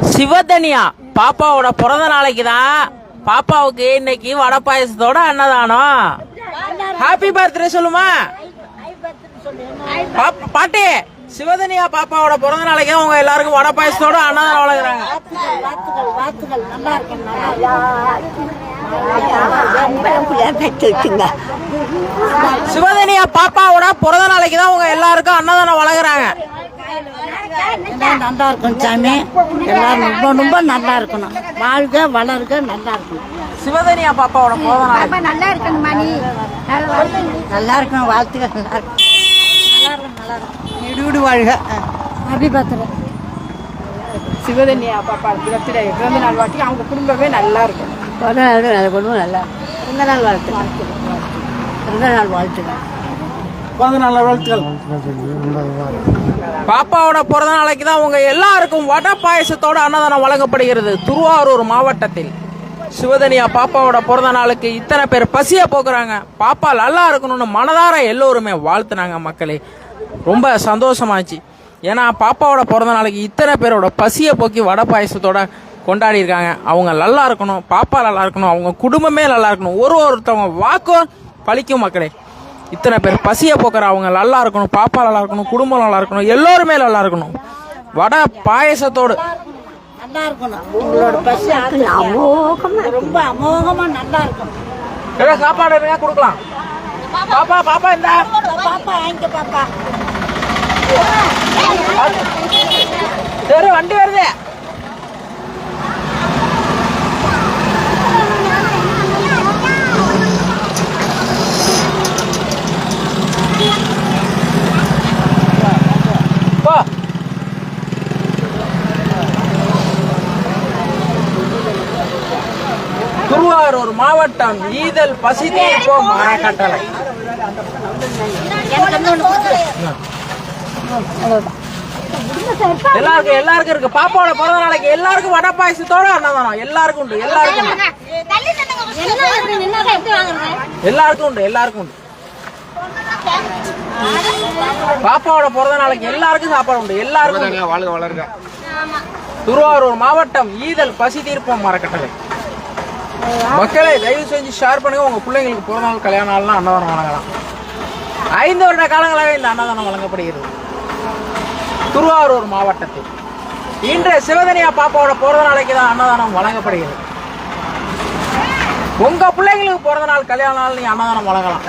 சிவதனியா. பாப்பாவோட பிறந்த நாளைக்கு தான் பாப்பாவுக்கு இன்னைக்கு வடை பாயசத்தோட அன்னதானம். ஹாப்பி பர்த்டே சொல்லுமா? பாப்- பாட்டி சிவதனியா பாப்பாவோட பிறந்த நாளைக்கு தான் எல்லாருக்கும் வடை பாயசத்தோட அன்னதானம் வழங்குறாங்க. சிவதனியா பாப்பாவோட பிறந்த நாளைக்கு தான் உங்க எல்லாருக்கும் அன்னதானம் வழங்குறாங்க. நல்லா இருக்கும் சாமி. எல்லாரும் ரொம்ப ரொம்ப நல்லா இருக்கணும். வாழ்க வளர்க நல்லா இருக்கணும். சிவதனியா பாப்பாவோட பிறந்த நாளைக்கு நல்லா இருக்கணும் மணி. நல்லா இருக்கணும் வாழ்த்துக்கள் நல்லா இருக்கும் நல்லா இருக்கும் நல்லா இருக்கும் நெடுவிடு வாழ்க. ஹாப்பி பர்த்டே சிவதன்யா பாப்பா பர்த்டே பிறந்த நாள் வாட்டி அவங்க குடும்பமே நல்லா இருக்கும் பிறந்த நாள் நல்ல குடும்பம் நல்லா பிறந்த நாள் வாழ்த்துக்கள். பிறந்த நாள் வாழ்த்துக்கள். பாப்பாவோட பிறந்த நாளைக்கு தான் உங்க எல்லாருக்கும் வட பாயசத்தோட அன்னதானம் வழங்கப்படுகிறது. திருவாரூர் மாவட்டத்தில். சிவதனியா பாப்பாவோட பிறந்த நாளுக்கு இத்தனை பேர் பசிய போக்குறாங்க. பாப்பா நல்லா இருக்கணும்னு மனதார எல்லோருமே வாழ்த்துனாங்க மக்களே. ரொம்ப சந்தோஷமாச்சு. ஏன்னா பாப்பாவோட பிறந்த நாளைக்கு இத்தனை பேரோட பசியை போக்கி வடை பாயசத்தோட கொண்டாடி இருக்காங்க. அவங்க நல்லா இருக்கணும் பாப்பா நல்லா இருக்கணும் அவங்க குடும்பமே நல்லா இருக்கணும். ஒரு ஒருத்தவங்க வாக்கும் பழிக்கும் மக்களே. இத்தனை பேர் பசிய போக்குற அவங்க நல்லா இருக்கணும் பாப்பா நல்லா இருக்கணும் குடும்பம் நல்லா இருக்கணும் எல்லோருமே நல்லா இருக்கணும். வடை பாயசத்தோடு. நல்லா இருக்கணும். உங்களோட பசி அமோகமா ரொம்ப அமோகமா நல்லா இருக்கணும். ஏதோ சாப்பாடு இருந்தா கொடுக்கலாம். பாப்பா பாப்பா இந்த. பாப்பா வாங்கிக்க பாப்பா. சரி வண்டி வருது. திருவாரூர் மாவட்டம் ஈதல் பசி தீர்ப்போம் அறக்கட்டளை எல்லாருக்கும் எல்லாருக்கும் இருக்கு. பாப்பாவோட பிறந்த நாளைக்கு எல்லாருக்கும் வடை பாயசத்தோட அன்னதானம் எல்லாருக்கும் உண்டு எல்லாருக்கும் உண்டு. எல்லாருக்கும் உண்டு எல்லாருக்கும் உண்டு. பாப்பாவோட பிறந்த நாளைக்கு எல்லாருக்கும் சாப்பாடு உண்டு எல்லாருக்கும் திருவாரூர் மாவட்டம் ஈதல் பசி தீர்ப்போம் மரக்கட்டளை. மக்களை தயவு செஞ்சு ஷேர் பண்ணுங்க உங்க பிள்ளைங்களுக்கு பிறந்த நாள் கல்யாண நாள்லாம் அன்னதானம் வழங்கலாம் ஐந்து வருட காலங்களாக இந்த அன்னதானம் வழங்கப்படுகிறது திருவாரூர் மாவட்டத்தில் இன்று சிவதனியா பாப்பாவோட பிறந்த நாளைக்கு தான் அன்னதானம் வழங்கப்படுகிறது உங்க பிள்ளைங்களுக்கு பிறந்த நாள் கல்யாண நாள் நீ அன்னதானம் வழங்கலாம்